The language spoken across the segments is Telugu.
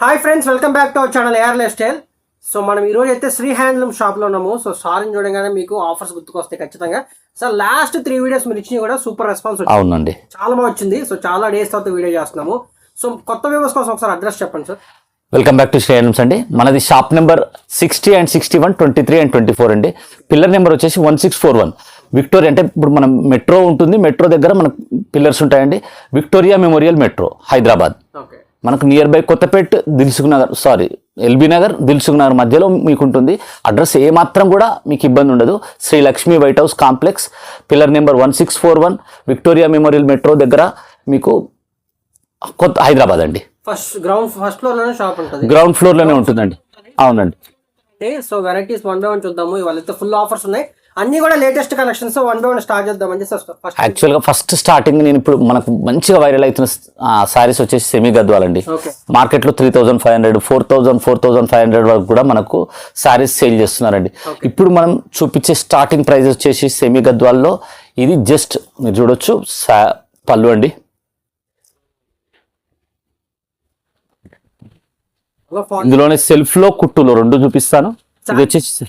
Hi friends welcome back to our channel AR lifestyle so మనం ఈ రోజు అయితే శ్రీ హ్యాండ్లూమ్ షాప్లో ఉన్నాము. సో సారీని చూడగానే మీకు ఆఫర్స్ గుర్తుకొస్తాయి ఖచ్చితంగా. సో లాస్ట్ త్రీ వీడియోస్ మీరు ఇచ్చినవి కూడా సూపర్ రెస్పాన్స్ అవునండి. చాలా బాగా వచ్చింది. సో చాలా డేస్ తర్వాత వీడియో చేస్తున్నాము. సో కొత్త వ్యూవర్స్ కోసం ఒకసారి అడ్రస్ చెప్పండి sir welcome back to Shreyans అండి. మనది shop number sixty and sixty one twenty three and. Twenty four అండి పిల్లర్ నెంబర్ వచ్చేసి one six four one Victoria అంటే ఇప్పుడు మనం మెట్రో ఉంటుంది. మెట్రో దగ్గర మనకు పిల్లర్స్ ఉంటాయండి. Victoria Memorial metro Hyderabad okay మనకు near by Kothapet Dilsukh Nagar sorry LB Nagar Dilsukh Nagar మధ్యలో మీకు ఉంటుంది అడ్రస్ ఏమాత్రం కూడా మీకు ఇబ్బంది ఉండదు. Shri Lakshmi White House Complex pillar number one six four one Victoria Memorial metro దగ్గర మీకు కొత్త హైదరాబాద్ అండి. ఫస్ట్ గ్రౌండ్ ఫస్ట్ ఫ్లోర్లోనే షాప్ ఉంటుంది. గ్రౌండ్ ఫ్లోర్లోనే ఉంటుందండి. అవునండి. So varieties one by one చూద్దాము. ఇవాళ ఫుల్ ఆఫర్స్ ఉన్నాయి. అన్ని కూడా latest collections one by one start sir first యాక్చువల్గా ఫస్ట్ స్టార్టింగ్ నేను ఇప్పుడు మనకు మంచిగా వైరల్ అవుతున్న సారీస్ వచ్చేసి సెమీ గద్వాలండి మార్కెట్లో three thousand five hundred four thousand four thousand five hundred వరకు కూడా మనకు సారీస్ సేల్ చేస్తున్నారండి. ఇప్పుడు మనం చూపించే స్టార్టింగ్ ప్రైస్ వచ్చేసి సెమీ గద్వాల్లో ఇది జస్ట్ మీరు చూడొచ్చు పళ్ళు అండి. ఇందులోనే సెల్ఫ్లో కుట్టులు రెండు చూపిస్తాను. ఇది వచ్చేసి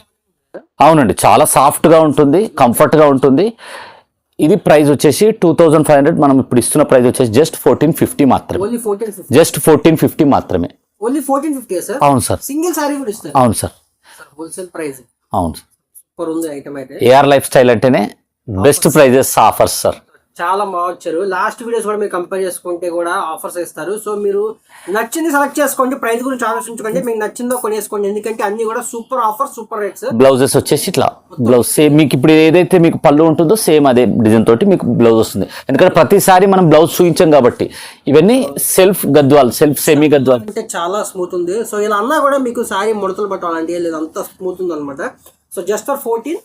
అవునండి చాలా సాఫ్ట్గా ఉంటుంది కంఫర్ట్గా ఉంటుంది. ఇది ప్రైస్ వచ్చేసి టూ థౌజండ్ ఫైవ్ హండ్రెడ్ మనం ఇప్పుడు ఇస్తున్న ప్రైస్ వచ్చేసి జస్ట్ ఫోర్టీన్ ఫిఫ్టీ మాత్రమే. జస్ట్ ఫోర్టీన్ ఫిఫ్టీ మాత్రమే. Only fourteen fifty sir? అవును సార్. సింగిల్ సారీ కూడా ఇస్తారు అవును సార్. సార్ హోల్సేల్ ప్రైస్ అవును సార్. ఏఆర్ లైఫ్ స్టైల్ అంటేనే బెస్ట్ ప్రైజెస్ ఆఫర్స్ సార్ చాలా బాగా వచ్చారు. లాస్ట్ వీడియోస్ కూడా మీరు కంపేర్ చేసుకుంటే కూడా ఆఫర్స్ ఇస్తారు. సో మీరు నచ్చింది సెలెక్ట్ చేసుకోండి. ప్రైస్ గురించి ఆలోచించుకోండి. మీకు నచ్చిందో కొనేసుకోండి. ఎందుకంటే అన్ని కూడా super offer super rates blouses వచ్చేసి ఇట్లా. బ్లౌజ్ సేమ్ మీకు ఇప్పుడు ఏదైతే మీకు పళ్ళు ఉంటుందో సేమ్ అదే డిజైన్ తోటి మీకు బ్లౌజ్ వస్తుంది. ఎందుకంటే ప్రతిసారి మనం బ్లౌజ్ చూపించాం కాబట్టి. ఇవన్నీ self Gadwal self semi Gadwal. అంటే చాలా స్మూత్ ఉంది. సో ఇలా అన్నా కూడా మీకు సారీ ముడతలు పట్టాలంటే లేదు. అంత స్మూత్ ఉంది అనమాట so just for fourteen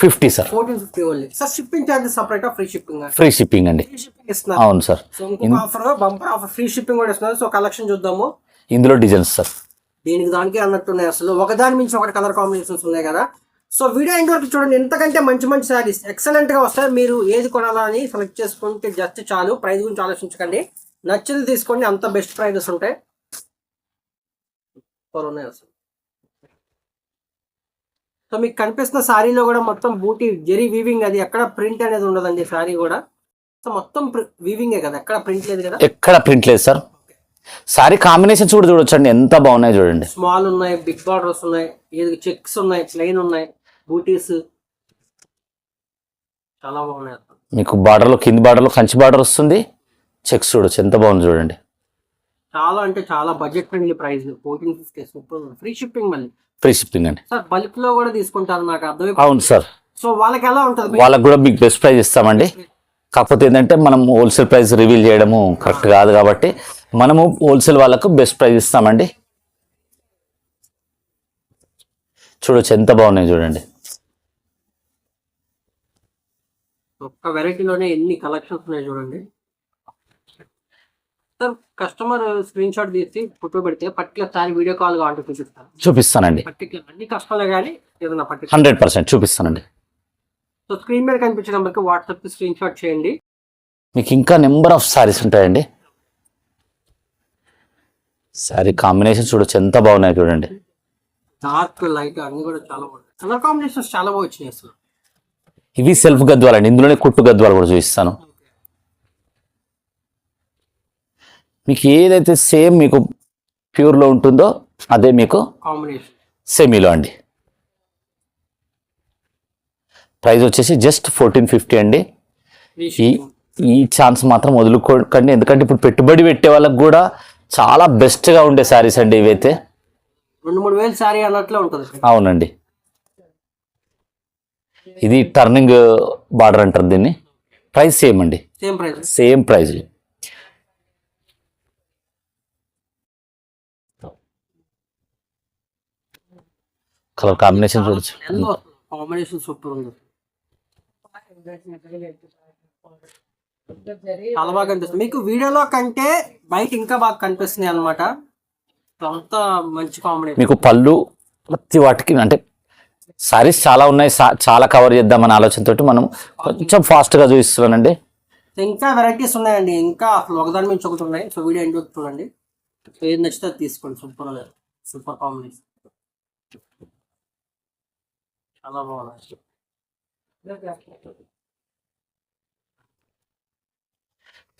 fifty sir. Fourteen fifty only. Sir shipping charges separate free shipping free shipping అండి. షిప్పింగ్ ఇస్తున్నారు. అవును సార్. సో ఇంకొక offer bumper offer free shipping కూడా ఇస్తున్నారు. సో కలెక్షన్ చూద్దాము. ఇందులో డిజైన్స్ సార్. దీనికి దానికి అన్నట్టున్నాయి అసలు. ఒకదాని మించి ఒకటి కలర్ కాంబినేషన్స్ ఉన్నాయి కదా. సో వీడియో ఎండ్ వరకు చూడండి. ఎంతకంటే మంచి మంచి శారీస్ ఎక్సలెంట్గా వస్తాయి. మీరు ఏది కొనాలా అని సెలెక్ట్ చేసుకుంటే జస్ట్ చాలు. ప్రైస్ గురించి ఆలోచించకండి. నచ్చింది తీసుకోండి. అంత బెస్ట్ ప్రైజెస్ ఉంటాయి. ఉన్నాయి అసలు. సో మీకు కనిపిస్తున్న శారీలో కూడా మొత్తం బూటీ జెరీ వీవింగ్ అది ఎక్కడ ప్రింట్ అనేది ఉండదండి శారీ కూడా. సో మొత్తం వీవింగే కదా ఎక్కడ ప్రింట్ లేదు కదా? ఎక్కడ ప్రింట్ లేదు సార్. సారీ కాంబినేషన్స్ కూడా చూడొచ్చండి ఎంత బాగున్నాయి చూడండి. స్మాల్ ఉన్నాయి బిగ్ బార్డర్స్ ఉన్నాయి ఏది చెక్స్ ఉన్నాయి ప్లెయిన్ ఉన్నాయి బూటీస్ చాలా బాగున్నాయి. మీకు బార్డర్లో కింది బార్డర్లో కంచి బార్డర్ వస్తుంది చెక్స్ చూడొచ్చు ఎంత బాగుంది చూడండి. చాలా అంటే చాలా budget friendly price fourteen fifty super free shipping మళ్ళీ. ఫ్రీ షిప్పింగ్ అండి. బల్క్లో కూడా తీసుకుంటారు నాకు అర్థం అవును సార్. సో వాళ్ళకి ఎలా ఉంటుంది? వాళ్ళకు కూడా మీకు బెస్ట్ ప్రైస్ ఇస్తామండి. కాకపోతే ఏంటంటే మనం హోల్సేల్ ప్రైస్ రివీల్ చేయడము కరెక్ట్ కాదు కాబట్టి మనము హోల్సేల్ వాళ్ళకు బెస్ట్ ప్రైస్ ఇస్తామండి. చూడొచ్చు ఎంత బాగున్నాయి చూడండి. ఒక్క వెరైటీలోనే ఎన్ని కలెక్షన్స్ ఉన్నాయి చూడండి. సార్ కస్టమర్ స్క్రీన్ షాట్ తీసి ఫోటో పెడితే పర్టికులర్ సారీ వీడియో కాల్ కావాలంటే చూపిస్తాను. చూపిస్తానండి. పర్టికులర్ అన్ని కస్టమర్లే కానీ ఏదైనా పర్టికులర్ హండ్రెడ్ పర్సెంట్ చూపిస్తానండి. సో స్క్రీన్ మీద కనిపించే నెంబర్కి వాట్సాప్ స్క్రీన్ షాట్ చేయండి. మీకు ఇంకా నెంబర్ ఆఫ్ సారీస్ ఉంటాయండి. సారీ కాంబినేషన్ చూడొచ్చు ఎంత బాగున్నాయి చూడండి. డార్క్ లైట్ అన్ని కూడా చాలా బాగున్నాయి. కలర్ కాంబినేషన్స్ చాలా బాగా వచ్చినాయి అసలు. ఇవి సెల్ఫ్ గద్వాలండి ఇందులోనే కుట్టు గద్వాలు కూడా చూపిస్తాను. మీకు ఏదైతే సేమ్ మీకు ప్యూర్లో ఉంటుందో అదే మీకు సెమీలో అండి. ప్రైస్ వచ్చేసి జస్ట్ ఫోర్టీన్ ఫిఫ్టీ అండి. ఈ ఈ ఛాన్స్ మాత్రం వదులుకోకండి. ఎందుకంటే ఇప్పుడు పెట్టుబడి పెట్టే వాళ్ళకి కూడా చాలా బెస్ట్గా ఉండే శారీస్ అండి ఇవైతే. రెండు మూడు వేలు సారీ అన్నట్లే ఉంటుంది అవునండి. ఇది టర్నింగ్ బార్డర్ అంటారు దీన్ని. ప్రైస్ సేమ్ అండి. Same price same price colour combination చూడొచ్చు. కాంబినేషన్ సూపర్ ఉంది. చాలా బాగా కనిపిస్తుంది. మీకు వీడియోలో కంటే బయట ఇంకా బాగా కనిపిస్తున్నాయి అనమాట అంత మంచి కాంబినేషన్ మీకు పళ్ళు ప్రతి వాటికి అంటే సారీస్ చాలా ఉన్నాయి. చాలా కవర్ చేద్దామనే ఆలోచనతోటి మనం కొంచెం ఫాస్ట్గా చూపిస్తున్నానండి. ఇంకా వెరైటీస్ ఉన్నాయండి. ఇంకా అసలు ఒకదాని మించి ఒకటి ఉన్నాయి. సో వీడియో ఎండ్ చూడండి. ఏది నచ్చితే అది తీసుకోండి. సూపర్ సూపర్ కాంబినేషన్ చాలా బాగుంది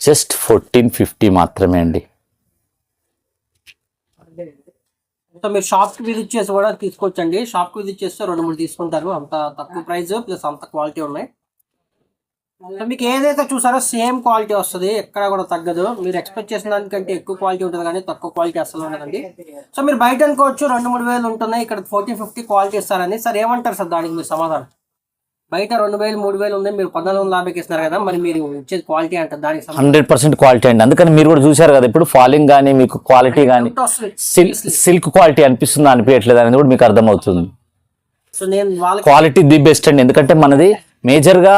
జస్ట్ ఫోర్టీన్ ఫిఫ్టీ మాత్రమే అండి. మీరు షాప్కి విజిట్ చేసి కూడా తీసుకోవచ్చండి. షాప్కి విజిట్ చేస్తే రెండు మూడు తీసుకుంటారు. అంత తక్కువ ప్రైస్ ప్లస్ అంత క్వాలిటీ ఉన్నాయి. మీకు ఏదైతే చూసారో సేమ్ క్వాలిటీ వస్తుంది ఎక్కడ కూడా తగ్గదు. మీరు ఎక్స్పెక్ట్ చేసిన దానికంటే ఎక్కువ క్వాలిటీ ఉంటుంది కానీ తక్కువ క్వాలిటీ అసలు ఉండదండి. సో మీరు బయట అనుకోవచ్చు రెండు మూడు వేలు ఉంటున్నాయి ఇక్కడ ఫోర్టీన్ ఫిఫ్టీ క్వాలిటీ ఇస్తారని. సార్ ఏమంటారు సార్ దానికి మీరు సమాధానం? బయట రెండు వేలు మూడు వేలు ఉంది మీరు పద్నాలుగు వందల యాభైకి ఇస్తున్నారు కదా మరి మీరు ఇచ్చేది క్వాలిటీ అంటారు దానికి హండ్రెడ్ పర్సెంట్ క్వాలిటీ అండి. అందుకని మీరు కూడా చూశారు కదా ఇప్పుడు ఫాలింగ్ కానీ మీకు క్వాలిటీ కానీ సిల్క్ క్వాలిటీ అనిపిస్తుంది అనిపించట్లేదు అనేది కూడా మీకు అర్థమవుతుంది. సో నేను క్వాలిటీ ది బెస్ట్ అండి. ఎందుకంటే మనది మేజర్గా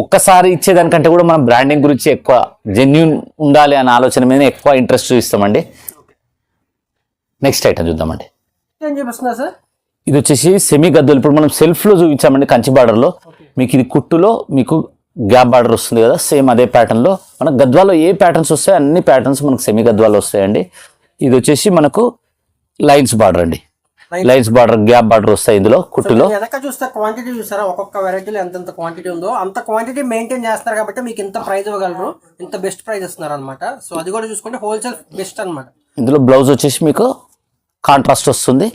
ఒక్కసారి ఇచ్చేదానికంటే కూడా మనం బ్రాండింగ్ గురించి ఎక్కువ జెన్యున్ ఉండాలి అనే ఆలోచన మీద ఎక్కువ ఇంట్రెస్ట్ చూపిస్తామండి. నెక్స్ట్ ఐటమ్ చూద్దామండి. ఏం చూపిస్తున్నారు సార్? ఇది వచ్చేసి సెమీ గద్దులు. ఇప్పుడు మనం సెల్ఫ్లో చూపించామండి కంచి బార్డర్లో మీకు ఇది కుట్టులో మీకు గ్యాప్ బార్డర్ వస్తుంది కదా సేమ్ అదే ప్యాటర్న్లో మన గద్వాలో ఏ ప్యాటర్న్స్ వస్తాయో అన్ని ప్యాటర్న్స్ మనకు సెమీ గద్వాలో వస్తాయండి. ఇది వచ్చేసి మనకు లైన్స్ బార్డర్ అండి. లైన్స్ బార్డర్ గ్యాప్ బార్డర్ వస్తాయి ఇందులో కుట్టులో. వెనక చూస్తే క్వాంటిటీ చూసారా? ఒక్కొక్క వెరైటీలో ఎంతెంత క్వాంటిటీ ఉందో. అంత క్వాంటిటీ మెయింటైన్ చేస్తారు కాబట్టి మీకు ఇంత ప్రైస్ ఇవ్వగలరు. ఇంత బెస్ట్ ప్రైస్ ఇస్తున్నారు అనమాట సో అది కూడా చూసుకుంటే హోల్సేల్ బెస్ట్ అనమాట ఇందులో బ్లౌజ్ వచ్చేసి మీకు కాంట్రాస్ట్ వస్తుంది.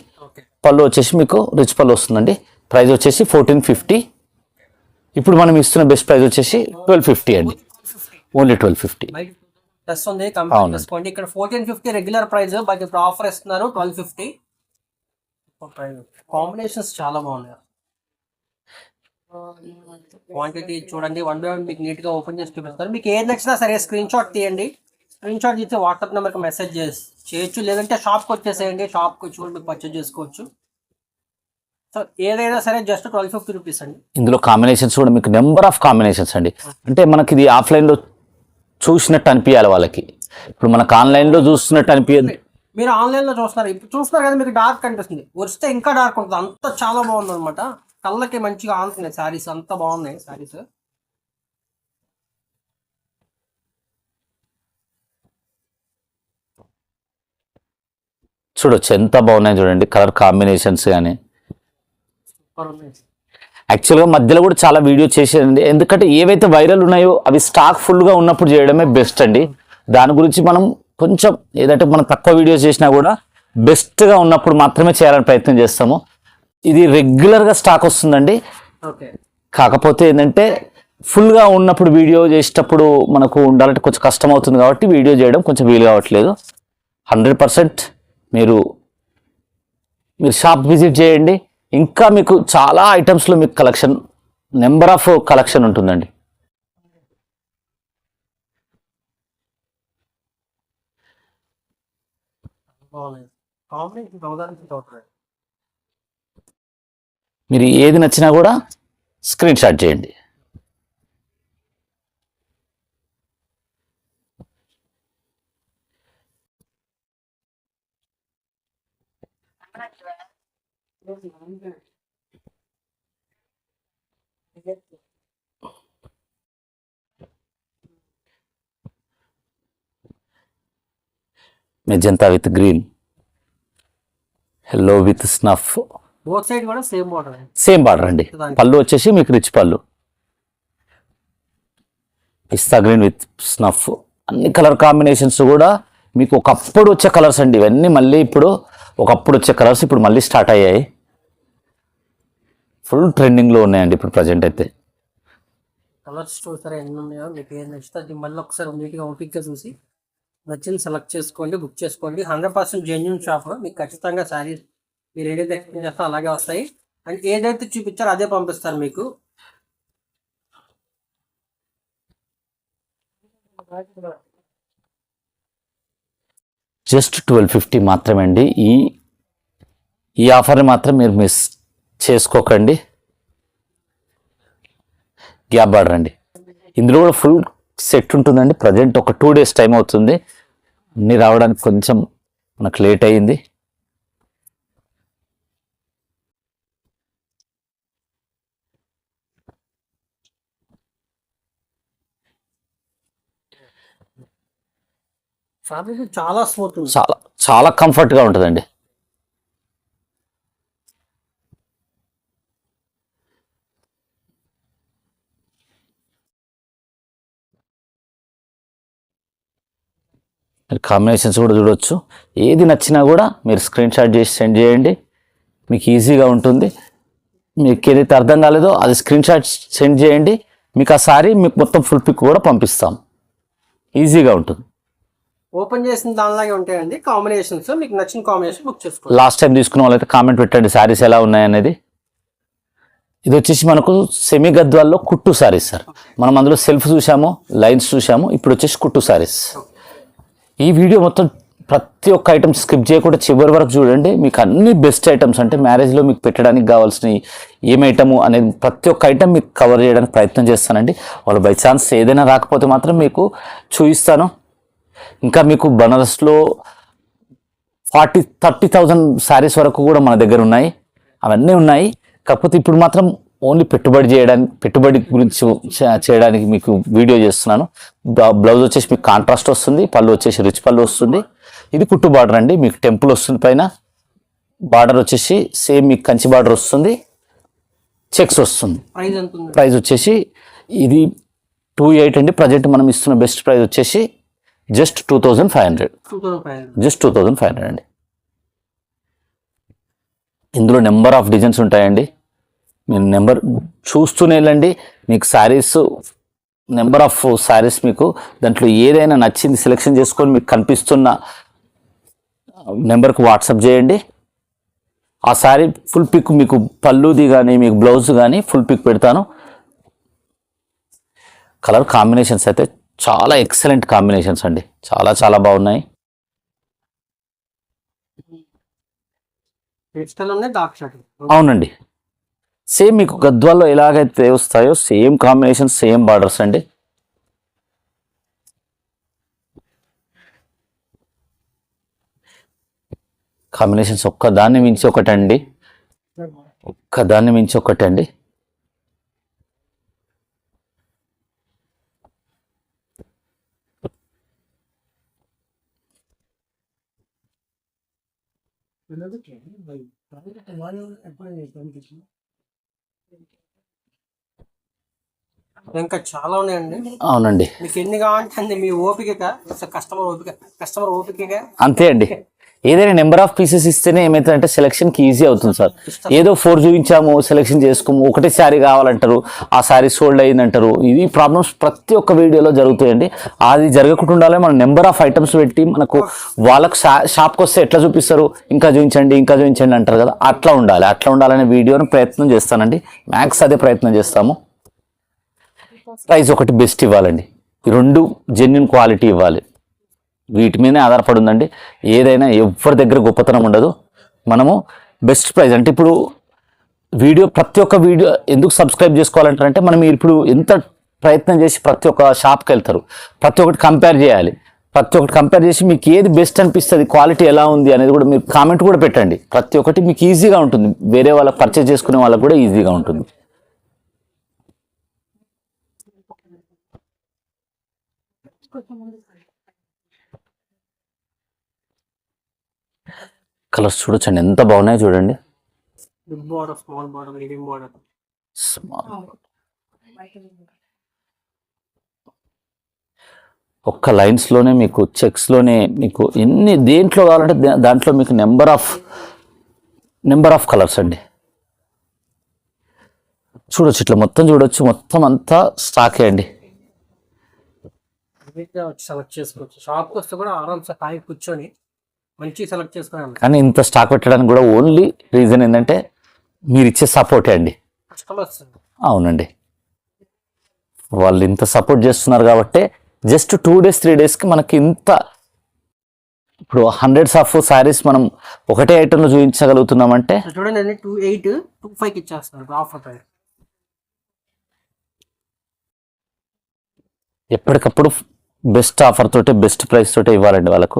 పళ్ళు వచ్చేసి మీకు రిచ్ పళ్ళు వస్తుందండి. ప్రైస్ వచ్చేసి ఫోర్టీన్ ఫిఫ్టీ ఇప్పుడు మనం ఇస్తున్న బెస్ట్ ప్రైస్ వచ్చేసి ట్వెల్వ్ ఫిఫ్టీ అండి. ఓన్లీ ట్వెల్వ్ ఫిఫ్టీ ప్లస్ ఉంది తీసుకోండి ఇక్కడ fourteen fifty regular price but ఇప్పుడు ఆఫర్ ఇస్తున్నారు ట్వెల్వ్ ఫిఫ్టీ కాంబినేషన్స్ చాలా బాగున్నాయి. క్వాంటిటీ చూడండి వన్ బై వన్ మీకు నీట్గా ఓపెన్ చేసి చూపిస్తారు మీకు ఏది నచ్చినా సరే స్క్రీన్ షాట్ తీయండి. స్క్రీన్ షాట్ తీస్తే వాట్సాప్ నెంబర్కి మెసేజ్ చేసి చేయొచ్చు. లేదంటే షాప్కి వచ్చేసేయండి. షాప్కి వచ్చి కూడా పర్చేజ్ చేసుకోవచ్చు. సో ఏదైనా సరే జస్ట్ ట్వెల్వ్ ఫిఫ్టీ రూపీస్ అండి. ఇందులో కాంబినేషన్స్ కూడా మీకు నెంబర్ ఆఫ్ కాంబినేషన్స్ అండి. అంటే మనకి ఇది ఆఫ్లైన్లో చూసినట్టు అనిపించాలి వాళ్ళకి. ఇప్పుడు మనకు ఆన్లైన్లో చూస్తున్నట్టు అనిపించదు మీరు ఆన్లైన్లో చూస్తున్నారు. ఇప్పుడు చూస్తున్నారు కదా మీకు డార్క్ కనిపిస్తుంది. వస్తే ఇంకా డార్క్ ఉంటుంది. అంత చాలా బాగుంది అనమాట కళ్ళకి మంచిగా ఆనుతున్నాయి శారీస్ అంత బాగున్నాయి శారీస్. చూడొచ్చు. ఎంత బాగున్నాయి చూడండి. కలర్ కాంబినేషన్స్ కానీ యాక్చువల్గా మధ్యలో కూడా చాలా వీడియో చేసేదండి ఎందుకంటే ఏవైతే వైరల్ ఉన్నాయో అవి స్టాక్ ఫుల్గా ఉన్నప్పుడు చేయడమే బెస్ట్ అండి. దాని గురించి మనం కొంచెం ఏదంటే మనం తక్కువ వీడియోస్ చేసినా కూడా బెస్ట్గా ఉన్నప్పుడు మాత్రమే చేయాలని ప్రయత్నం చేస్తాము. ఇది రెగ్యులర్గా స్టాక్ వస్తుందండి. కాకపోతే ఏంటంటే ఫుల్గా ఉన్నప్పుడు వీడియో చేసేటప్పుడు మనకు ఉండాలంటే కొంచెం కష్టం అవుతుంది కాబట్టి వీడియో చేయడం కొంచెం వీలు కావట్లేదు. హండ్రెడ్ పర్సెంట్ మీరు మీరు షాప్ విజిట్ చేయండి. ఇంకా మీకు చాలా ఐటమ్స్లో మీకు కలెక్షన్ నెంబర్ ఆఫ్ కలెక్షన్ ఉంటుందండి బాగున్నాయి కాంబినేషన్ అవదానికి అవుతుంది మీరు ఏది నచ్చినా కూడా స్క్రీన్ షాట్ చేయండి. Magenta with green. Yellow with snuff both side కూడా సేమ్ బార్డర్ సేమ్ బార్డర్ అండి. పళ్ళు వచ్చేసి మీకు రిచ్ పళ్ళు. పిస్తా గ్రీన్ విత్ స్నఫ్ అన్ని కలర్ కాంబినేషన్స్ కూడా మీకు ఒకప్పుడు వచ్చే కలర్స్ అండి. ఇవన్నీ మళ్ళీ ఇప్పుడు ఒకప్పుడు వచ్చే కలర్స్ ఇప్పుడు మళ్ళీ స్టార్ట్ అయ్యాయి. ఫుల్ ట్రెండింగ్లో ఉన్నాయండి ఇప్పుడు ప్రజెంట్ అయితే. కలర్స్ చూసారా ఎన్ని ఉన్నాయో? మీకు ఏది నచ్చితే అది మళ్ళీ ఒకసారి నీట్గా ఓపిక్గా చూసి నచ్చింది సెలెక్ట్ చేసుకోండి బుక్ చేసుకోండి. హండ్రెడ్ పర్సెంట్ జెన్యున్ షాప్ మీకు ఖచ్చితంగా శారీస్ మీరు ఏదైతే ఎక్స్పెక్ట్ చేస్తారో అలాగే వస్తాయి. అండ్ ఏదైతే చూపించారో అదే పంపిస్తారు మీకు. జస్ట్ ట్వెల్వ్ ఫిఫ్టీ మాత్రమే అండి. ఈ ఈ ఆఫర్ని మాత్రం మీరు మిస్ చేసుకోకండి. గ్యాప్ బార్డర్ అండి ఇందులో కూడా ఫుల్ సెట్ ఉంటుందండి. ప్రజెంట్ ఒక టూ డేస్ టైం అవుతుంది. అన్నీ రావడానికి కొంచెం మనకు లేట్ అయ్యింది. చాలా స్మూత్ చాలా చాలా కంఫర్ట్గా ఉంటుందండి. మీరు కాంబినేషన్స్ కూడా చూడొచ్చు. ఏది నచ్చినా కూడా మీరు స్క్రీన్ షాట్ చేసి సెండ్ చేయండి. మీకు ఈజీగా ఉంటుంది. మీకు ఏదైతే అర్థం కాలేదో అది స్క్రీన్ షాట్ సెండ్ చేయండి. మీకు ఆ సారీ మీకు మొత్తం ఫుల్ పిక్ కూడా పంపిస్తాం. ఈజీగా ఉంటుంది. ఓపెన్ చేసిన దానిలాగే ఉంటాయండి. కాంబినేషన్స్ మీకు నచ్చిన కాంబినేషన్ బుక్ చేసుకోండి. లాస్ట్ టైం తీసుకున్న వాళ్ళైతే కామెంట్ పెట్టండి శారీస్ ఎలా ఉన్నాయనేది ఇది వచ్చేసి మనకు సెమీ గద్వాల్లో కుట్టు శారీస్ సార్ మనం అందులో సెల్ఫ్ చూసాము లైన్స్ చూసాము ఇప్పుడు వచ్చేసి కుట్టు శారీస్ ఈ వీడియో మొత్తం ప్రతి ఒక్క ఐటమ్ స్కిప్ చేయకుండా చివరి వరకు చూడండి. మీకు అన్ని బెస్ట్ ఐటమ్స్ అంటే మ్యారేజ్లో మీకు పెట్టడానికి కావాల్సిన ఏం ఐటము అనేది ప్రతి ఒక్క ఐటమ్ మీకు కవర్ చేయడానికి ప్రయత్నం చేస్తానండి. వాళ్ళు బై ఛాన్స్ ఏదైనా రాకపోతే మాత్రం మీకు చూపిస్తాను. ఇంకా మీకు బనారస్లో ఫార్టీ థర్టీ థౌజండ్ శారీస్ వరకు కూడా మన దగ్గర ఉన్నాయి. అవన్నీ ఉన్నాయి. కాకపోతే ఇప్పుడు మాత్రం ఓన్లీ పెట్టుబడి చేయడానికి పెట్టుబడి గురించి చేయడానికి మీకు వీడియో చేస్తున్నాను. బ్లౌ- బ్లౌజ్ వచ్చేసి మీకు కాంట్రాస్ట్ వస్తుంది పళ్ళు వచ్చేసి రిచ్ పళ్ళు వస్తుంది. ఇది కుట్టు బార్డర్ అండి మీకు టెంపుల్ వస్తుంది పైన. బార్డర్ వచ్చేసి సేమ్ మీకు కంచి బార్డర్ వస్తుంది చెక్స్ వస్తుంది. ప్రైస్ వచ్చేసి ఇది టూ ఎయిట్ అండి ప్రజెంట్ మనం ఇస్తున్న బెస్ట్ ప్రైస్ వచ్చేసి just two thousand five hundred. Just two thousand five hundred అండి. ఇందులో నెంబర్ ఆఫ్ డిజైన్స్ ఉంటాయండి. మీరు నెంబర్ చూస్తూనే వెళ్ళండి మీకు శారీస్ నెంబర్ ఆఫ్ శారీస్ మీకు దాంట్లో ఏదైనా నచ్చింది సెలెక్షన్ చేసుకొని మీకు కనిపిస్తున్న నెంబర్కి వాట్సాప్ చేయండి. ఆ శారీ ఫుల్ పిక్ మీకు పళ్ళుది కానీ మీకు బ్లౌజ్ కానీ ఫుల్ పిక్ పెడతాను. కలర్ కాంబినేషన్స్ అయితే చాలా ఎక్సలెంట్ కాంబినేషన్స్ అండి. చాలా చాలా బాగున్నాయి. అవునండి. సేమ్ మీకు గద్వాల్లో ఎలాగైతే వస్తాయో సేమ్ కాంబినేషన్ సేమ్ బార్డర్స్ అండి కాంబినేషన్స్ ఒక్కదాన్ని మించి ఒకటండి ఒక్కదాన్ని మించి ఒకటండి ఇంకా చాలా ఉన్నాయండి. అవునండి. మీకు ఎన్ని కావాలంటే మీ ఓపిక కస్టమర్ ఓపిక కస్టమర్ ఓపిక అంతే అండి. ఏదైనా నెంబర్ ఆఫ్ పీసెస్ ఇస్తేనే ఏమవుతుందంటే సెలెక్షన్కి ఈజీ అవుతుంది సార్. ఏదో ఫోర్ చూపించాము సెలెక్షన్ చేసుకోము ఒకటే శారీ కావాలంటారు ఆ శారీ సోల్డ్ అయిందంటారు. ఇది ప్రాబ్లమ్స్ ప్రతి ఒక్క వీడియోలో జరుగుతాయండి. అది జరగకుండా ఉండాలి మనం నెంబర్ ఆఫ్ ఐటమ్స్ పెట్టి మనకు వాళ్ళకు షా షాప్కి వస్తే ఎట్లా చూపిస్తారు? ఇంకా చూపించండి ఇంకా చూపించండి అంటారు కదా. అట్లా ఉండాలి. అట్లా ఉండాలనే వీడియోని ప్రయత్నం చేస్తానండి. మ్యాక్స్ అదే ప్రయత్నం చేస్తాము. ప్రైస్ ఒకటి బెస్ట్ ఇవ్వాలండి. రెండు జెన్యున్ క్వాలిటీ ఇవ్వాలి. వీటి మీదనే ఆధారపడి ఉందండి. ఏదైనా ఎవరి దగ్గర గొప్పతనం ఉండదు. మనము బెస్ట్ ప్రైజ్ అంటే ఇప్పుడు వీడియో ప్రతి ఒక్క వీడియో ఎందుకు సబ్స్క్రైబ్ చేసుకోవాలంటారంటే మనం ఇప్పుడు ఎంత ప్రయత్నం చేసి ప్రతి ఒక్క షాప్కి వెళ్తారు. ప్రతి ఒక్కటి కంపేర్ చేయాలి. ప్రతి ఒక్కటి కంపేర్ చేసి మీకు ఏది బెస్ట్ అనిపిస్తుంది క్వాలిటీ ఎలా ఉంది అనేది కూడా మీరు కామెంట్ కూడా పెట్టండి. ప్రతి ఒక్కటి మీకు ఈజీగా ఉంటుంది. వేరే వాళ్ళకి పర్చేజ్ చేసుకునే వాళ్ళకి కూడా ఈజీగా ఉంటుంది. కలర్స్ చూడొచ్చండి. ఎంత బాగున్నాయో చూడండి. బార్డర్ ఒక్క లైన్స్లోనే మీకు చెక్స్లోనే మీకు ఎన్ని దేంట్లో కావాలంటే దా- దాంట్లో మీకు number of number of colours అండి. చూడొచ్చు ఇట్లా మొత్తం చూడొచ్చు. మొత్తం అంతా స్టాకే అండి. సెలెక్ట్ చేసుకోవచ్చు. షాప్కి వస్తే కూడా ఆరామ్సే హాయి కూర్చొని మంచి సెలెక్ట్ చేసుకుని వెళ్ళాలి కానీ ఇంత స్టాక్ పెట్టడానికి కూడా ఓన్లీ రీజన్ ఏంటంటే మీరు ఇచ్చే సపోర్టే అండి. కస్టమర్స్ అవునండి. వాళ్ళు ఇంత సపోర్ట్ చేస్తున్నారు కాబట్టి జస్ట్ టూ డేస్ త్రీ డేస్కి మనకి ఇంత ఇప్పుడు హండ్రెడ్స్ ఆఫ్ శారీస్ మనం ఒకటే ఐటెంలో చూపించగలుగుతున్నామంటే చూడండి టూ ఎయిట్ టూ ఫైవ్కి ఇచ్చేస్తున్నారు ఆఫర్ ప్రైస్ ఎప్పటికప్పుడు బెస్ట్ ఆఫర్ తోటి బెస్ట్ ప్రైస్ తోటి ఇవ్వాలండి వాళ్ళకు.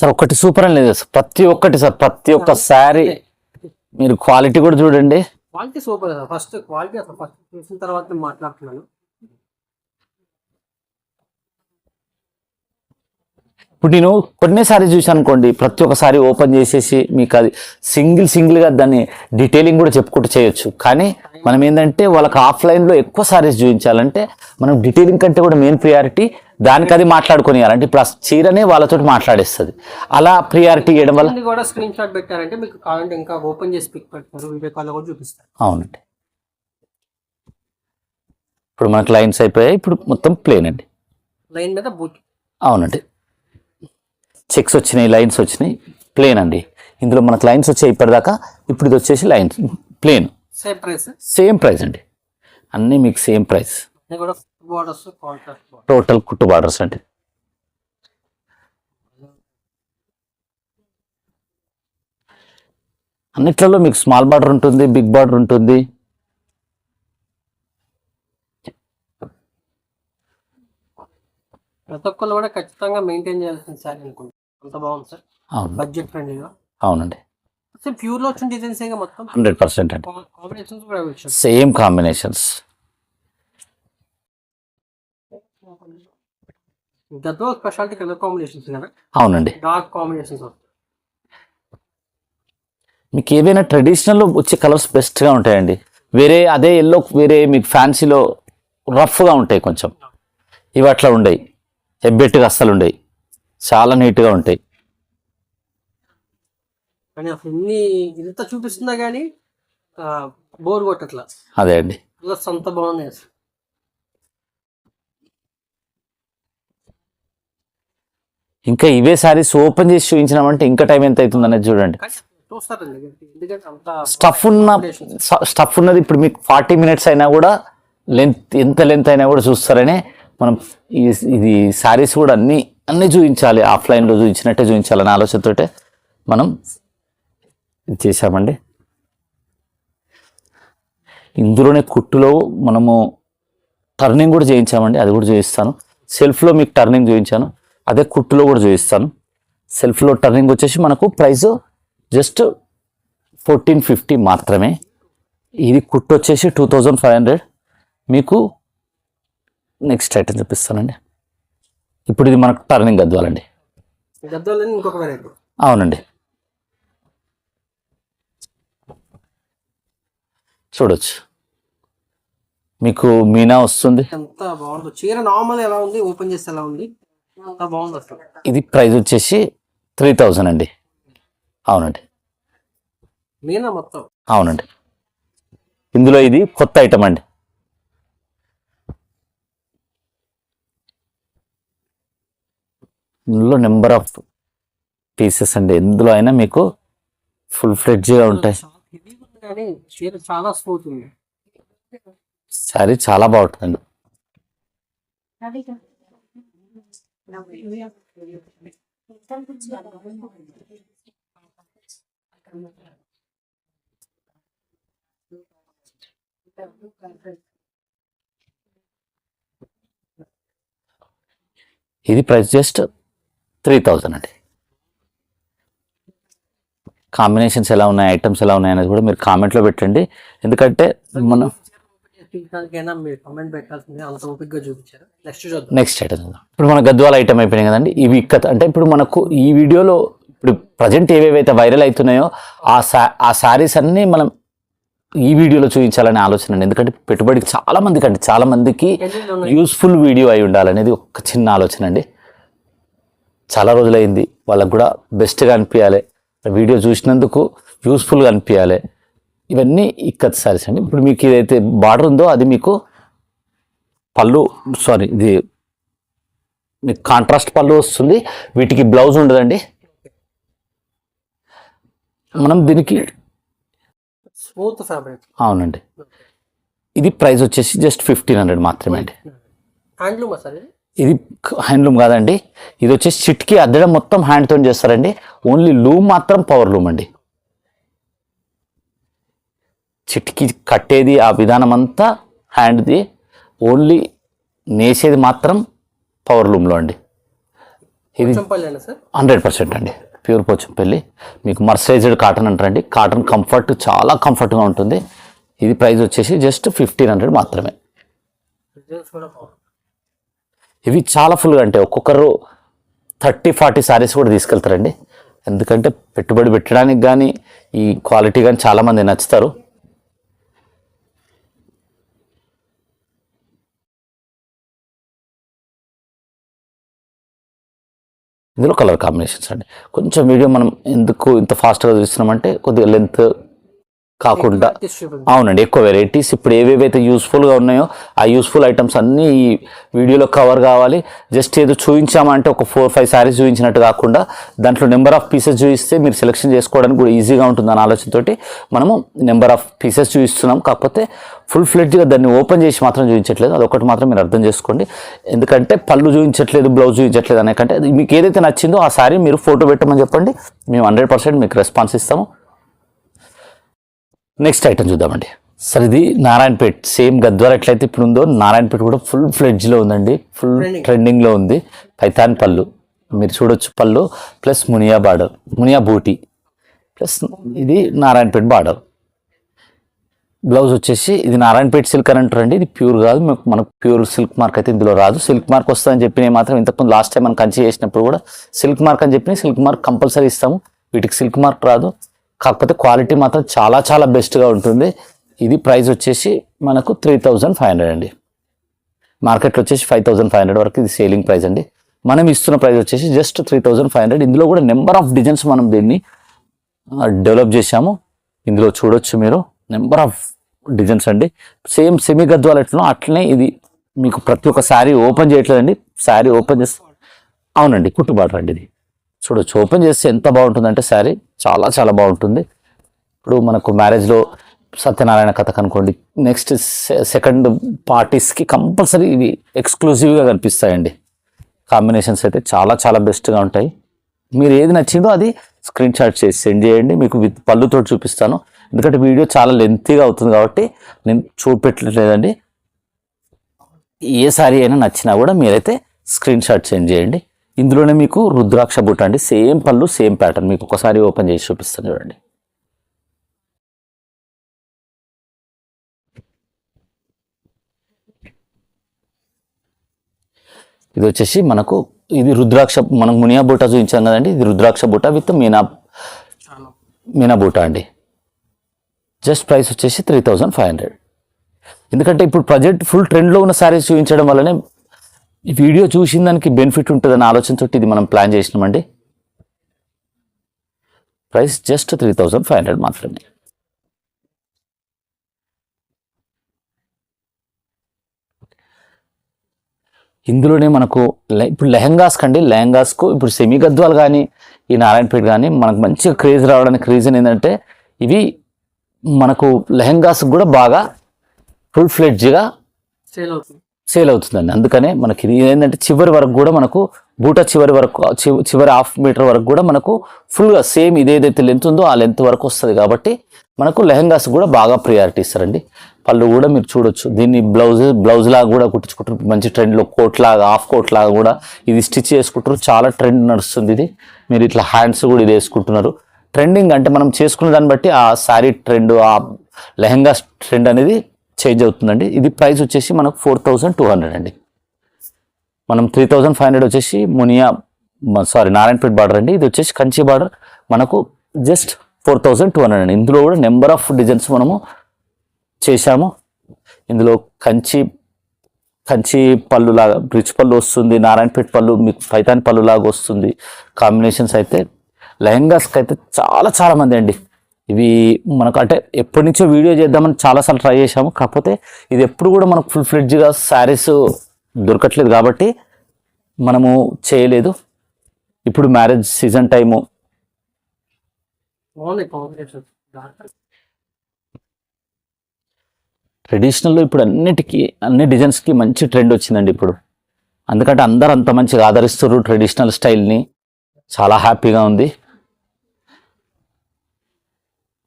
సార్ ఒకటి సూపర్ అని లేదు సార్. ప్రతి ఒక్కటి సార్ ప్రతి ఒక్క శారీ మీరు క్వాలిటీ కూడా చూడండి. క్వాలిటీ సూపర్ కదా. ఫస్ట్ క్వాలిటీ అసలు ఫస్ట్ చూసిన తర్వాత నేను మాట్లాడుతున్నాను. ఇప్పుడు నేను కొన్ని సారీ చూసాను అనుకోండి. ప్రతి ఒక్కసారి ఓపెన్ చేసేసి మీకు అది సింగిల్ సింగిల్గా దాన్ని డీటెయిలింగ్ కూడా చెప్పుకుంటూ చేయొచ్చు. కానీ మనం ఏంటంటే వాళ్ళకి ఆఫ్లైన్లో ఎక్కువ సారీస్ చూపించాలంటే మనం డీటెయిలింగ్ కంటే కూడా మెయిన్ ప్రియారిటీ దానికి అది మాట్లాడుకొని అంటే ఇప్పుడు ఆ చీరనే వాళ్ళతో మాట్లాడేస్తుంది. అలా ప్రియారిటీ ఇవ్వడం వల్ల ఇది కూడా స్క్రీన్ షాట్ పెట్టారంటే మీకు కావాలంటే ఇంకా ఓపెన్ చేసి పిక్ పెడతారు. వీడియో కాల్ కూడా చూపిస్తారు. అవునండి. ఇప్పుడు మనకు లైన్స్ అయిపోయాయి. ఇప్పుడు మొత్తం ప్లేన్ అండి. లైన్ మీద బూట్ అవునండి. చెక్స్ వచ్చినాయి లైన్స్ వచ్చినాయి. ప్లేన్ అండి. ఇందులో మనకు లైన్స్ వచ్చాయి ఇప్పటిదాకా. ఇప్పుడు ఇది వచ్చేసి lines plain same price same price అండి. అన్నీ మీకు సేమ్ ప్రైస్ కూడా బోర్డర్స్ కాంట్రాస్ట్ బోర్డర్ టోటల్ కుట్టు బార్డర్స్ అండి. అన్నిట్లలో మీకు స్మాల్ బార్డర్ ఉంటుంది బిగ్ బార్డర్ ఉంటుంది. ప్రతి ఒక్కరు కూడా ఖచ్చితంగా మెయింటైన్ చేయాల్సిన సారీ అనుకుంటా. అంత బాగుంది సార్. అవును. బడ్జెట్ ఫ్రెండ్లీగా అవునండి. అసలు ప్యూర్లో వచ్చిన డిజైన్స్ మొత్తం? హండ్రెడ్ పర్సెంట్ అండి. కాంబినేషన్స్ సేమ్ కాంబినేషన్స్ గతో స్పెషాలిటీ కలర్ కాంబినేషన్స్ కదా అవునండి. డార్క్ కాంబినేషన్స్ మీకు ఏవైనా ట్రెడిషనల్లో వచ్చే కలర్స్ బెస్ట్గా ఉంటాయండి. వేరే అదే ఎల్లో వేరే మీకు ఫ్యాన్సీలో రఫ్గా ఉంటాయి కొంచెం. ఇవి అట్లా ఉండయి. ఎబ్బెట్టుగా అస్సలు ఉండయి. చాలా నీట్గా ఉంటాయి. కానీ ఇంత చూపిస్తున్నా కానీ బోర్ కొట్టట్లా. అదే అండి. కలర్స్ అంత బాగున్నాయి అసలు ఇంకా ఇవే సారీస్ ఓపెన్ చేసి చూపించినామంటే ఇంకా టైం ఎంత అవుతుంది అనేది చూడండి. స్టఫ్ ఉన్న స్టఫ్ ఉన్నది ఇప్పుడు మీకు ఫార్టీ మినిట్స్ అయినా కూడా లెంత్ ఎంత లెంత్ అయినా కూడా చూస్తారని మనం ఇది శారీస్ కూడా అన్ని అన్ని చూపించాలి. ఆఫ్లైన్లో చూపించినట్టే చూపించాలనే ఆలోచనతోటే మనం ఇది చేసామండి ఇందులోనే కుట్టులో మనము టర్నింగ్ కూడా చేయించామండి. అది కూడా చూపిస్తాను సెల్ఫ్లో మీకు టర్నింగ్ చూపించాను అదే కుట్టులో కూడా చూపిస్తాను. సెల్ఫ్లో టర్నింగ్ వచ్చేసి మనకు ప్రైస్ జస్ట్ ఫోర్టీన్ ఫిఫ్టీ మాత్రమే. ఇది కుట్టు వచ్చేసి టూ థౌజండ్ ఫైవ్ హండ్రెడ్ మీకు నెక్స్ట్ ఐటమ్ చూపిస్తానండి. ఇప్పుడు ఇది మనకు టర్నింగ్ గద్వాలండి. అవునండి. చూడొచ్చు. మీకు మీనా వస్తుంది. ఎంత బాగుందో. చీర నార్మల్ ఎలా ఉంది? ఓపెన్ చేస్తే ఎలా ఉంది? ఇది ప్రైస్ వచ్చేసి త్రీ థౌజండ్ అండి. అవునండి. మీనా మొత్తం? అవునండి. ఇందులో ఇది కొత్త ఐటమ్ అండి. ఇందులో నెంబర్ ఆఫ్ పీసెస్ అండి. ఎందులో అయినా మీకు ఫుల్ ఫ్లెడ్జ్గా ఉంటాయి. శారీ చాలా బాగుంటుందండి. ఇది ప్రైస్ జస్ట్ త్రీ థౌజండ్ అండి. కాంబినేషన్స్ ఎలా ఉన్నాయి ఐటమ్స్ ఎలా ఉన్నాయి అనేది కూడా మీరు కామెంట్లో పెట్టండి. ఎందుకంటే మనం దానికైనా మీరు కమెంట్ పెట్టాల్సింది అంత ఓపిక్గా చూపించారు? నెక్స్ట్ చూద్దాం. Next item. ఇప్పుడు మన గద్వాల ఐటమ్ అయిపోయినాయి కదండి ఇవి ఇక్కత అంటే ఇప్పుడు మనకు ఈ వీడియోలో ఇప్పుడు ప్రజెంట్ ఏవేవైతే వైరల్ అవుతున్నాయో ఆ సా ఆ శారీస్ అన్నీ మనం ఈ వీడియోలో చూపించాలనే ఆలోచన అండి. ఎందుకంటే పెట్టుబడికి చాలా మందికి అంటే చాలా మందికి యూస్ఫుల్ వీడియో అయి ఉండాలనేది ఒక చిన్న ఆలోచన అండి. చాలా రోజులైంది వాళ్ళకు కూడా బెస్ట్గా అనిపించాలి వీడియో చూసినందుకు యూస్ఫుల్గా అనిపించాలి ఇవన్నీ ఇక్కత్ సారీస్ అండి. ఇప్పుడు మీకు ఏదైతే బార్డర్ ఉందో అది మీకు పళ్ళు సారీ ఇది మీకు కాంట్రాస్ట్ పళ్ళు వస్తుంది. వీటికి బ్లౌజ్ ఉండదండి. మనం దీనికి స్మూత్ ఫ్యాబ్రిక్ అవునండి. ఇది ప్రైస్ వచ్చేసి జస్ట్ ఫిఫ్టీన్ హండ్రెడ్ మాత్రమే అండి. హ్యాండ్లూమ్ ఇది? హ్యాండ్లూమ్ కాదండి. ఇది వచ్చేసి చిట్కి అద్దడం మొత్తం హ్యాండ్తో చేస్తారండి. ఓన్లీ లూమ్ మాత్రం పవర్ లూమ్ అండి. చిట్కి కట్టేది ఆ విధానం అంతా హ్యాండ్ది ఓన్లీ నేసేది మాత్రం పవర్ లూమ్లో అండి. ఇది హండ్రెడ్ పర్సెంట్ అండి. ప్యూర్ పోచంపల్లి. మీకు మర్సరైజ్డ్ కాటన్ అంటారండి. కాటన్ కంఫర్ట్ చాలా కంఫర్ట్గా ఉంటుంది. ఇది ప్రైస్ వచ్చేసి జస్ట్ ఫిఫ్టీన్ హండ్రెడ్ మాత్రమే. ఇవి చాలా ఫుల్గా అంటే ఒక్కొక్కరు థర్టీ ఫార్టీ సారీస్ కూడా తీసుకెళ్తారండి. ఎందుకంటే పెట్టుబడి పెట్టడానికి కానీ ఈ క్వాలిటీ కానీ చాలామంది నచ్చుతారు. ఇందులో కలర్ కాంబినేషన్స్ అండి. కొంచెం వీడియో మనం ఎందుకు ఇంత ఫాస్ట్గా చూస్తున్నామంటే కొద్దిగా లెంత్ కాకుండా. అవునండి ఎక్కువ వెరైటీస్ ఇప్పుడు ఏవేవైతే యూస్ఫుల్గా ఉన్నాయో ఆ యూస్ఫుల్ ఐటమ్స్ అన్నీ ఈ వీడియోలో కవర్ కావాలి. జస్ట్ ఏదో చూపించామంటే ఒక ఫోర్ ఫైవ్ సారీస్ చూపించినట్టు కాకుండా దాంట్లో నెంబర్ ఆఫ్ పీసెస్ చూపిస్తే మీరు సెలెక్షన్ చేసుకోవడానికి కూడా ఈజీగా ఉంటుంది అనే ఆలోచనతోటి మనము నెంబర్ ఆఫ్ పీసెస్ చూపిస్తున్నాం. కాకపోతే ఫుల్ ఫ్లెడ్జ్గా దాన్ని ఓపెన్ చేసి మాత్రం చూపించట్లేదు. అదొకటి మాత్రం మీరు అర్థం చేసుకోండి. ఎందుకంటే పళ్ళు చూపించట్లేదు బ్లౌజ్ చూపించట్లేదు అనే కంటే అది మీకు ఏదైతే నచ్చిందో ఆ సారీ మీరు ఫోటో పెట్టమని చెప్పండి. మేము హండ్రెడ్ పర్సెంట్ మీకు రెస్పాన్స్ ఇస్తాము. నెక్స్ట్ ఐటమ్ చూద్దామండి. సరే ఇది నారాయణపేట్ సేమ్ గద్వార ఎట్లయితే ఇప్పుడు ఉందో నారాయణపేట్ కూడా ఫుల్ ఫ్లెడ్జ్లో ఉందండి. ఫుల్. ట్రెండింగ్లో ఉంది. పైతాన్ పళ్ళు. మీరు చూడొచ్చు పళ్ళు ప్లస్ మునియా బార్డర్ మునియా బూటీ ప్లస్ ఇది నారాయణపేట్ బార్డర్. బ్లౌజ్ వచ్చేసి ఇది నారాయణపేట్ సిల్క్ అని అంటారండి. ఇది ప్యూర్ కాదు. మనకు- మనకు ప్యూర్ సిల్క్ మార్క్ అయితే ఇందులో రాదు. సిల్క్ మార్క్ వస్తుందని చెప్పి నేను మాత్రం ఇంతకుముందు లాస్ట్ టైం మనం కంచి చేసినప్పుడు కూడా సిల్క్ మార్క్ అని చెప్పి సిల్క్ మార్క్ కంపల్సరీ ఇస్తాము. వీటికి సిల్క్ మార్క్ రాదు. కాకపోతే క్వాలిటీ మాత్రం చాలా చాలా బెస్ట్గా ఉంటుంది. ఇది ప్రైస్ వచ్చేసి మనకు త్రీ థౌజండ్ ఫైవ్ హండ్రెడ్ అండి. మార్కెట్లో వచ్చేసి ఫైవ్ థౌజండ్ ఫైవ్ హండ్రెడ్ వరకు ఇది సేలింగ్ ప్రైస్ అండి. మనం ఇస్తున్న ప్రైస్ వచ్చేసి just three thousand five hundred. ఇందులో కూడా నెంబర్ ఆఫ్ డిజైన్స్ మనం దీన్ని డెవలప్ చేశాము. ఇందులో చూడొచ్చు మీరు. నెంబర్ ఆఫ్ డిజైన్స్ అండి. సేమ్ సెమీ గద్వాల ఎట్లా అట్లనే ఇది మీకు ప్రతి ఒక్క శారీ ఓపెన్ చేయట్లేదండి. శారీ ఓపెన్ చేస్తే అవునండి కుట్టుబాటు అండి ఇది. చూడొచ్చు ఓపెన్ చేస్తే ఎంత బాగుంటుందంటే శారీ చాలా చాలా బాగుంటుంది. ఇప్పుడు మనకు మ్యారేజ్లో సత్యనారాయణ కథ కనుకోండి నెక్స్ట్ సెకండ్ పార్టీస్కి కంపల్సరీ ఇవి ఎక్స్క్లూజివ్గా కనిపిస్తాయండి. కాంబినేషన్స్ అయితే చాలా చాలా బెస్ట్గా ఉంటాయి. మీరు ఏది నచ్చిందో అది స్క్రీన్ షాట్ చేసి సెండ్ చేయండి. మీకు విత్ పళ్ళుతో చూపిస్తాను. ఎందుకంటే వీడియో చాలా లెంతీగా అవుతుంది కాబట్టి నేను చూపెట్టలేదండి ఏ సారీ అయినా నచ్చినా కూడా మీరైతే స్క్రీన్ షాట్ సెండ్ చేయండి. ఇందులోనే మీకు రుద్రాక్ష బుట్ట అండి. సేమ్ పళ్ళు సేమ్ ప్యాటర్న్ మీకు ఒకసారి ఓపెన్ చేసి చూపిస్తాను చూడండి. ఇది వచ్చేసి మనకు ఇది రుద్రాక్ష మనం మునియా బూట చూపించాం కదండి. ఇది రుద్రాక్ష బూట విత్ మీనా మీనా బూట అండి. జస్ట్ ప్రైస్ వచ్చేసి త్రీ థౌజండ్ ఫైవ్ హండ్రెడ్ ఎందుకంటే ఇప్పుడు ప్రజెంట్ ఫుల్ ట్రెండ్లో ఉన్న శారీస్ చూపించడం వల్లనే ఈ వీడియో చూసిన దానికి బెనిఫిట్ ఉంటుందన్న ఆలోచనతో ఇది మనం ప్లాన్ చేసినామండి. Price just three thousand five hundred మాత్రమే. ఇందులోనే మనకు లె- ఇప్పుడు లెహంగాస్ కండి లెహంగాస్కు ఇప్పుడు సెమీ గద్వాలు కానీ ఈ నారాయణపేట కానీ మనకు మంచిగా క్రేజ్ రావడానికి రీజన్ ఏంటంటే ఇవి మనకు లెహంగాస్ కూడా బాగా ఫుల్ ఫ్లెడ్జ్గా సేల్ అవుతుంది. సేల్ అవుతుందండి. అందుకనే మనకి ఇది ఏంటంటే చివరి వరకు కూడా మనకు బూట చివరి వరకు చివరి హాఫ్ మీటర్ వరకు కూడా మనకు ఫుల్గా సేమ్ ఇదేదైతే లెంత్ ఉందో ఆ లెంత్ వరకు వస్తుంది కాబట్టి మనకు లెహంగాస్ కూడా బాగా ప్రియారిటీ ఇస్తారండి. పళ్ళు కూడా మీరు చూడొచ్చు. దీన్ని బ్లౌజ్ బ్లౌజ్ లాగా కూడా కుట్టించుకుంటారు. మంచి ట్రెండ్లో కోట్ లాగా హాఫ్ కోట్ లాగా కూడా ఇది స్టిచ్ చేసుకుంటారు. చాలా ట్రెండ్ నడుస్తుంది ఇది. మీరు ఇట్లా హ్యాండ్స్ కూడా ఇది వేసుకుంటున్నారు. ట్రెండింగ్ అంటే మనం చేసుకున్న దాన్ని బట్టి ఆ శారీ ట్రెండ్ ఆ లెహంగా ట్రెండ్ అనేది చేంజ్ అవుతుందండి. ఇది ప్రైస్ వచ్చేసి మనకు ఫోర్ థౌజండ్ టూ హండ్రెడ్ అండి. మనం త్రీ థౌజండ్ ఫైవ్ హండ్రెడ్ వచ్చేసి మునియా సారీ నారాయణపేట బార్డర్ అండి. ఇది వచ్చేసి కంచి బార్డర్. మనకు just four thousand two hundred అండి. ఇందులో కూడా నెంబర్ ఆఫ్ డిజైన్స్ మనము చేశాము. ఇందులో కంచి కంచి పళ్ళు లాగా బ్రిడ్జ్ పళ్ళు వస్తుంది నారాయణపేట పళ్ళు మీకు పైతాన్ పళ్ళు లాగా వస్తుంది. కాంబినేషన్స్ అయితే లెహంగాస్కి అయితే చాలా చాలామంది అండి. ఇవి మనకు అంటే ఎప్పటి నుంచో వీడియో చేద్దామని చాలాసార్లు ట్రై చేశాము. కాకపోతే ఇది ఎప్పుడు కూడా మనకు ఫుల్ ఫ్లెడ్జ్గా శారీస్ దొరకట్లేదు కాబట్టి మనము చేయలేదు. ఇప్పుడు మ్యారేజ్ సీజన్ టైము ట్రెడిషనల్లో ఇప్పుడు అన్నిటికీ అన్ని డిజైన్స్కి మంచి ట్రెండ్ వచ్చిందండి ఇప్పుడు. అందుకంటే అందరూ అంత మంచిగా ఆదరిస్తున్నారు ట్రెడిషనల్ స్టైల్ని చాలా హ్యాపీగా ఉంది.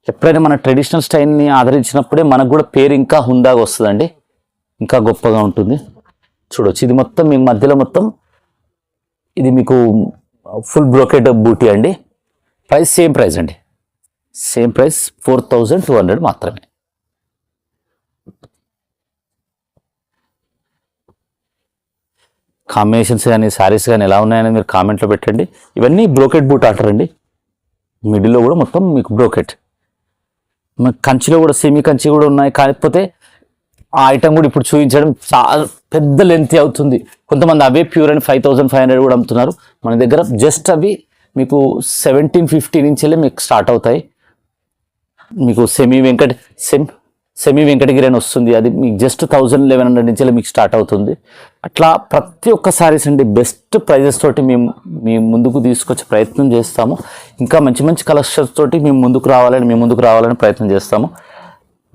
ఎప్పుడైనా మన ట్రెడిషనల్ స్టైల్ని ఆదరించినప్పుడే మనకు కూడా పేరు ఇంకా హుందాగా వస్తుందండి. ఇంకా గొప్పగా ఉంటుంది. చూడొచ్చు. ఇది మొత్తం మీ మధ్యలో మొత్తం ఇది మీకు ఫుల్ బ్రోకెట్ బూటీ అండి. ప్రైస్ సేమ్ ప్రైస్ అండి. Same price four thousand two hundred మాత్రమే. కాంబినేషన్స్ కానీ శారీస్ కానీ ఎలా ఉన్నాయని మీరు కామెంట్లో పెట్టండి. ఇవన్నీ బ్రోకెట్ బూట్ అంటారండి. మిడిల్లో కూడా మొత్తం మీకు బ్రోకెట్ కంచిలో కూడా సెమీ కంచి కూడా ఉన్నాయి. కాకపోతే ఆ ఐటమ్ కూడా ఇప్పుడు చూపించడం చాలా పెద్ద లెంత్ అవుతుంది. కొంతమంది అవే pure and five thousand five hundred కూడా అమ్ముతున్నారు. మన దగ్గర జస్ట్ అవి మీకు సెవెంటీన్ ఫిఫ్టీ నుంచి మీకు స్టార్ట్ అవుతాయి. మీకు సెమీ వెంకట సెమ్ సెమీ వెంకటగిరి అని వస్తుంది. అది మీకు జస్ట్ థౌజండ్ లెవెన్ హండ్రెడ్ నుంచి మీకు స్టార్ట్ అవుతుంది. అట్లా ప్రతి ఒక్క సారీస్ అండి బెస్ట్ ప్రైజెస్ తోటి మేము మీ ముందుకు తీసుకొచ్చే ప్రయత్నం చేస్తాము. ఇంకా మంచి మంచి కలెక్షన్స్ తోటి మేము ముందుకు రావాలని మేము ముందుకు రావాలని ప్రయత్నం చేస్తాము.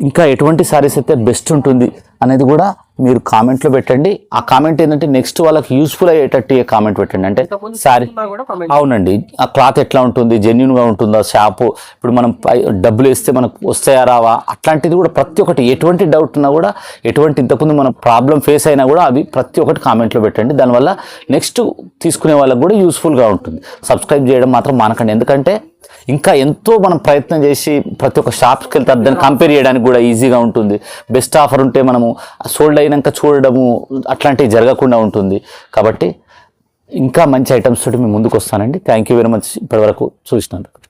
ఇంకా ఎటువంటి సారీస్ అయితే బెస్ట్ ఉంటుంది అనేది కూడా మీరు కామెంట్లో పెట్టండి. ఆ కామెంట్ ఏంటంటే నెక్స్ట్ వాళ్ళకి యూస్ఫుల్ అయ్యేటట్టు కామెంట్ పెట్టండి. అంటే సారీ. అవునండి. ఆ క్లాత్ ఎట్లా ఉంటుంది? జెన్యున్గా ఉంటుందా? షాపు ఇప్పుడు మనం డబ్బులు వేస్తే మనకు వస్తాయా రావా? అట్లాంటిది కూడా ప్రతి ఒక్కటి ఎటువంటి డౌట్ ఉన్నా కూడా ఎటువంటి ఇంతకుముందు మనం ప్రాబ్లం ఫేస్ అయినా కూడా అవి ప్రతి ఒక్కటి కామెంట్లో పెట్టండి. దానివల్ల నెక్స్ట్ తీసుకునే వాళ్ళకి కూడా యూస్ఫుల్గా ఉంటుంది. సబ్స్క్రైబ్ చేయడం మాత్రం మానకండి. ఎందుకంటే ఇంకా ఎంతో మనం ప్రయత్నం చేసి ప్రతి ఒక్క షాప్స్కి వెళ్తే దాన్ని కంపేర్ చేయడానికి కూడా ఈజీగా ఉంటుంది. బెస్ట్ ఆఫర్ ఉంటే మనము సోల్డ్ అయినాక చూడడము అట్లాంటివి జరగకుండా ఉంటుంది. కాబట్టి ఇంకా మంచి ఐటమ్స్ తోటి మేము ముందుకు వస్తానండి. థ్యాంక్ యూ వెరీ మచ్ ఇప్పటివరకు చూసినందుకు.